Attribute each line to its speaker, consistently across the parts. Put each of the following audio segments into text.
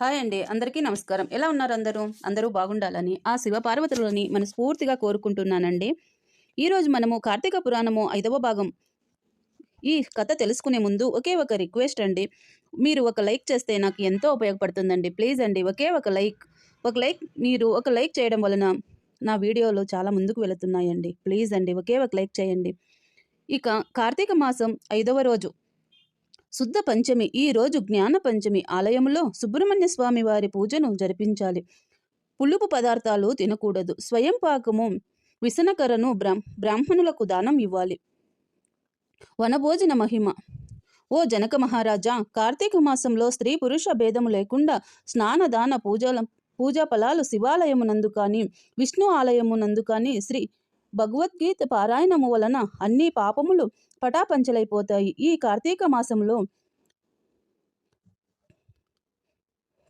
Speaker 1: Hi అండి. అందరికీ నమస్కారం. ఎలా ఉన్నారు అందరూ? అందరూ బాగుండాలని ఆ శివ పార్వతులని మనస్ఫూర్తిగా కోరుకుంటున్నానండి. ఈరోజు మనము కార్తీక పురాణము ఐదవ భాగం. ఈ కథ తెలుసుకునే ముందు ఒకే ఒక రిక్వెస్ట్ అండి. మీరు ఒక లైక్ చేస్తే నాకు ఎంతో ఉపయోగపడుతుందండి. ప్లీజ్ అండి ఒకే ఒక లైక్. ఒక లైక్ మీరు ఒక లైక్ చేయడం వలన నా వీడియోలు చాలా ముందుకు వెళుతున్నాయండి. ప్లీజ్ అండి ఒకే ఒక లైక్ చేయండి. ఇక కార్తీక మాసం ఐదవ రోజు. శుద్ధ పంచమి ఈ రోజు జ్ఞాన పంచమి ఆలయంలో సుబ్రహ్మణ్య స్వామి వారి పూజను జరిపించాలి. పులుపు పదార్థాలు తినకూడదు. స్వయం పాకము విసనకరను బ్రాహ్ బ్రాహ్మణులకు దానం ఇవ్వాలి. వనభోజన మహిమ. ఓ జనక మహారాజా కార్తీక మాసంలో స్త్రీ పురుష భేదము లేకుండా స్నాన దాన పూజల పూజా ఫలాలు శివాలయమునందు కానీ విష్ణు ఆలయమునందు కానీ శ్రీ భగవద్గీత పారాయణము వలన అన్ని పాపములు పటాపంచలైపోతాయి. ఈ కార్తీక మాసంలో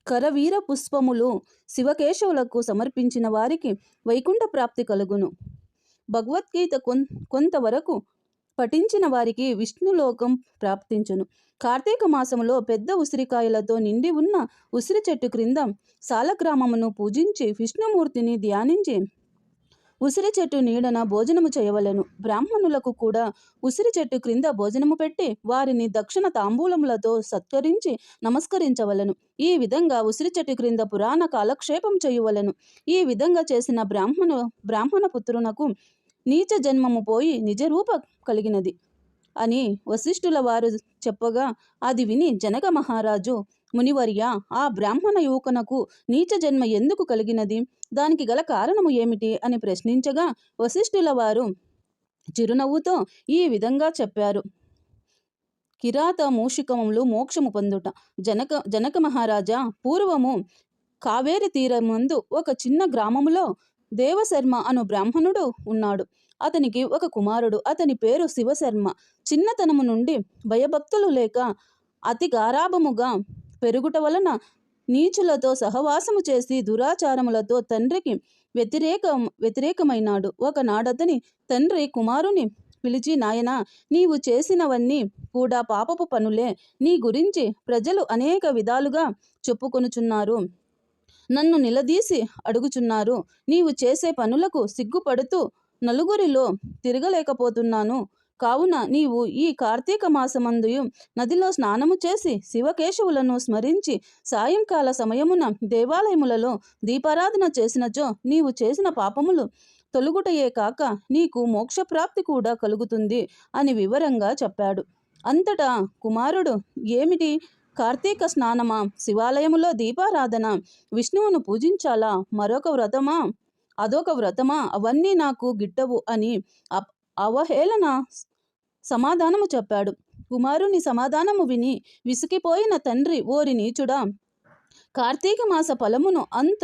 Speaker 1: కరవీర పుష్పములు శివకేశవులకు సమర్పించిన వారికి వైకుంఠ ప్రాప్తి కలుగును. భగవద్గీత కొన్ కొంతవరకు పఠించిన వారికి విష్ణులోకం ప్రాప్తించును. కార్తీక మాసములో పెద్ద ఉసిరికాయలతో నిండి ఉన్న ఉసిరి చెట్టు క్రింద సాలగ్రామమును పూజించి విష్ణుమూర్తిని ధ్యానించి ఉసిరి చెట్టు నీడన భోజనము చేయవలెను. బ్రాహ్మణులకు కూడా ఉసిరి చెట్టు క్రింద భోజనము పెట్టి వారిని దక్షిణ తాంబూలములతో సత్కరించి నమస్కరించవలెను. ఈ విధంగా ఉసిరి చెట్టు క్రింద పురాణ కాలక్షేపం చేయవలెను. ఈ విధంగా చేసిన బ్రాహ్మణ బ్రాహ్మణ పుత్రునకు నీచ జన్మము పోయి నిజరూప కలిగినది. అని వశిష్ఠుల వారు చెప్పగా అది విని జనక మహారాజు మునివర్య ఆ బ్రాహ్మణ యువకునకు నీచ జన్మ ఎందుకు కలిగినది? దానికి గల కారణము ఏమిటి? అని ప్రశ్నించగా వశిష్ఠుల వారు చిరునవ్వుతో ఈ విధంగా చెప్పారు. కిరాత మూషికములు మోక్షము పొందుట. జనక జనక మహారాజా పూర్వము కావేరి తీరమందు ఒక చిన్న గ్రామములో దేవశర్మ అను బ్రాహ్మణుడు ఉన్నాడు. అతనికి ఒక కుమారుడు. అతని పేరు శివశర్మ. చిన్నతనము నుండి భయభక్తులు లేక అతి గారాభముగా పెరుగుట వలన నీచులతో సహవాసము చేసి దురాచారములతో తండ్రికి వ్యతిరేక వ్యతిరేకమైనాడు. ఒకనాడతని తండ్రి కుమారుని పిలిచి నాయనా నీవు చేసినవన్నీ కూడా పాపపు పనులే. నీ గురించి ప్రజలు అనేక విధాలుగా చెప్పుకొనుచున్నారు. నన్ను నిలదీసి అడుగుచున్నారు. నీవు చేసే పనులకు సిగ్గుపడుతూ నలుగురిలో తిరగలేకపోతున్నాను. కావున నీవు ఈ కార్తీక మాసమందు నదిలో స్నానము చేసి శివకేశవులను స్మరించి సాయంకాల సమయమున దేవాలయములలో దీపారాధన చేసినచో నీవు చేసిన పాపములు తొలుగుటయే కాక నీకు మోక్షప్రాప్తి కూడా కలుగుతుంది అని వివరంగా చెప్పాడు. అంతటా కుమారుడు ఏమిటి? కార్తీక స్నానమా? శివాలయములో దీపారాధన? విష్ణువును పూజించాలా? మరొక వ్రతమా? అదొక వ్రతమా? అవన్నీ నాకు గిట్టవు అని అప్- అవహేళన సమాధానము చెప్పాడు. కుమారుని సమాధానము విని విసికిపోయిన తండ్రి ఓరి నీచుడా కార్తీక మాస ఫలమును అంత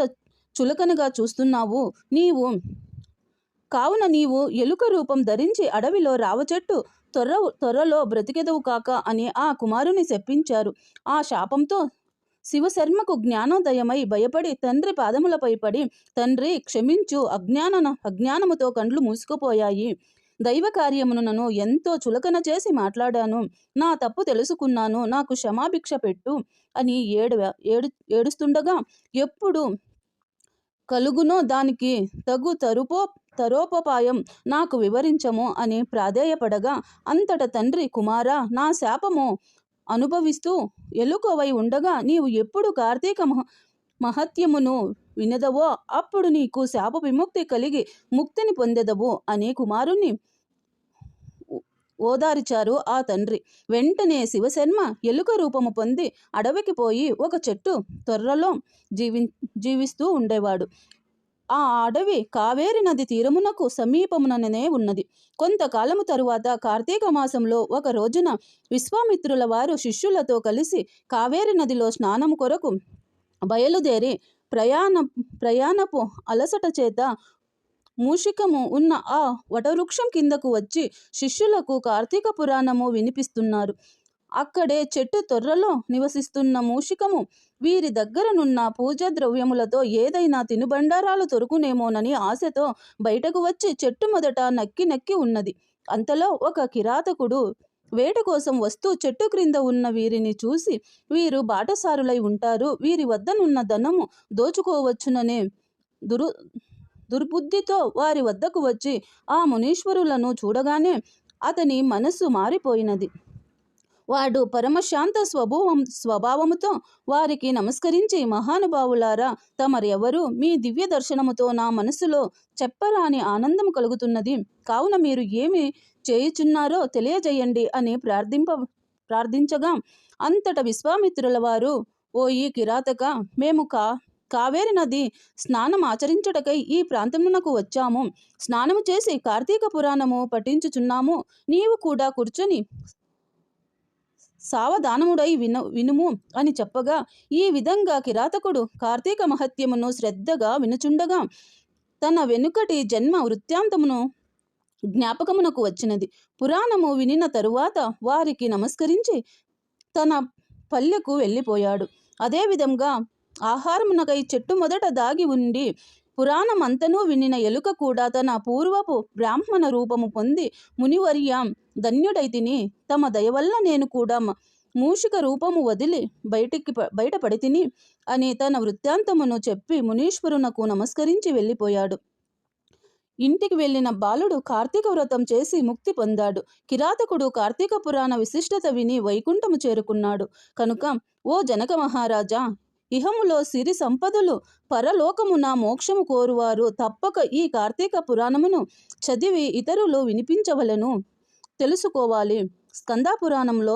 Speaker 1: చులకనగా చూస్తున్నావు. నీవు కావున నీవు ఎలుక రూపం ధరించి అడవిలో రావచెట్టు త్వర త్వరలో బ్రతికెదవు కాక అని ఆ కుమారుని శప్పించారు ఆ శాపంతో శివశర్మకు జ్ఞానోదయమై భయపడి తండ్రి పాదములపై పడి తండ్రి క్షమించు అజ్ఞాన అజ్ఞానముతో కండ్లు మూసుకుపోయాయి. దైవ కార్యమునను నన్ను ఎంతో చులకన చేసి మాట్లాడాను. నా తప్పు తెలుసుకున్నాను నాకు క్షమాభిక్ష పెట్టు అని ఏడు ఏడు ఏడుస్తుండగా ఎప్పుడు కలుగునో దానికి తగు తరుపో తరోపపాయం నాకు వివరించము అని ప్రాధేయపడగా అంతట తండ్రి కుమారా నా శాపము అనుభవిస్తూ ఎలుకవై ఉండగా నీవు ఎప్పుడు కార్తీక మహ మహత్యమును వినదవో? అప్పుడు నీకు శాప విముక్తి కలిగి ముక్తిని పొందెదవు అని కుమారుణ్ణి ఓదారిచారు ఆ తండ్రి. వెంటనే శివశర్మ ఎలుక రూపము పొంది అడవికి పోయి ఒక చెట్టు త్వరలో జీవి జీవిస్తూ ఉండేవాడు. ఆ అడవి కావేరి నది తీరమునకు సమీపముననే ఉన్నది. కొంతకాలము తరువాత కార్తీక మాసంలో ఒక రోజున విశ్వామిత్రుల వారు శిష్యులతో కలిసి కావేరి నదిలో స్నానము కొరకు బయలుదేరి ప్రయాణ ప్రయాణపు అలసట చేత మూషికము ఉన్న ఆ వటవృక్షం కిందకు వచ్చి శిష్యులకు కార్తీక పురాణము వినిపిస్తున్నారు. అక్కడే చెట్టు తొర్రలో నివసిస్తున్న మూషికము వీరి దగ్గరనున్న పూజా ద్రవ్యములతో ఏదైనా తినుబండారాలు దొరుకునేమోనని ఆశతో బయటకు వచ్చి చెట్టు మొదట నక్కి నక్కి ఉన్నది. అంతలో ఒక కిరాతకుడు వేట కోసం వస్తూ చెట్టు క్రింద ఉన్న వీరిని చూసి వీరు బాటసారులై ఉంటారు. వీరి వద్దనున్న ధనము దోచుకోవచ్చుననే దురు దుర్బుద్ధితో వారి వద్దకు వచ్చి ఆ మునీశ్వరులను చూడగానే అతని మనస్సు మారిపోయినది. వాడు పరమశాంత స్వభావం స్వభావముతో వారికి నమస్కరించి మహానుభావులారా తమరెవరు మీ దివ్య దర్శనముతో నా మనసులో చెప్పరాని ఆనందం కలుగుతున్నది. కావున మీరు ఏమి చేయుచున్నారో తెలియజేయండి అని ప్రార్థింప ప్రార్థించగా అంతట విశ్వామిత్రుల వారు ఓ ఈ కిరాతక మేము కా కావేరి నది స్నానం ఆచరించుటకై ఈ ప్రాంతమునకు వచ్చాము. స్నానము చేసి కార్తీక పురాణము పఠించుచున్నాము. నీవు కూడా కూర్చొని సావధానముడై విను వినుము అని చెప్పగా ఈ విధంగా కిరాతకుడు కార్తీక మహత్యమును శ్రద్ధగా వినుచుండగా తన వెనుకటి జన్మ వృత్తాంతమును జ్ఞాపకమునకు వచ్చినది. పురాణము వినిన తరువాత వారికి నమస్కరించి తన పల్లెకు వెళ్ళిపోయాడు. అదేవిధంగా ఆహారమునకై చెట్టు మొదట దాగి ఉండి పురాణమంతనూ వినిన ఎలుక కూడా తన పూర్వపు బ్రాహ్మణ రూపము పొంది మునివర్యాం ధన్యుడైతిని తమ దయవల్ల నేను కూడా మూషిక రూపము వదిలి బయటికి బయటపడితిని బయటపడి తిని అని తన వృత్తాంతమును చెప్పి మునీశ్వరునకు నమస్కరించి వెళ్ళిపోయాడు. ఇంటికి వెళ్ళిన బాలుడు కార్తీక వ్రతం చేసి ముక్తి పొందాడు. కిరాతకుడు కార్తీక పురాణ విశిష్టత విని వైకుంఠము చేరుకున్నాడు. కనుక ఓ జనక మహారాజా ఇహములో సిరి సంపదలు పరలోకమున మోక్షము కోరువారు. తప్పక ఈ కార్తీక పురాణమును చదివి ఇతరులు వినిపించవలను. తెలుసుకోవాలి. స్కందాపురాణంలో